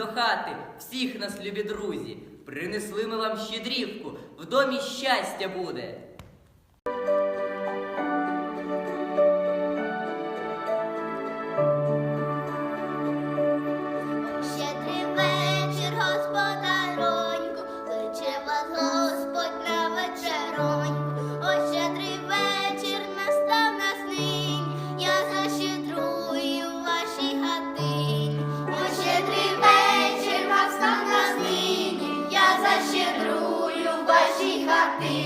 хати, всіх нас, любі друзі. Принесли ми вам щедрівку, в домі щастя буде. happy.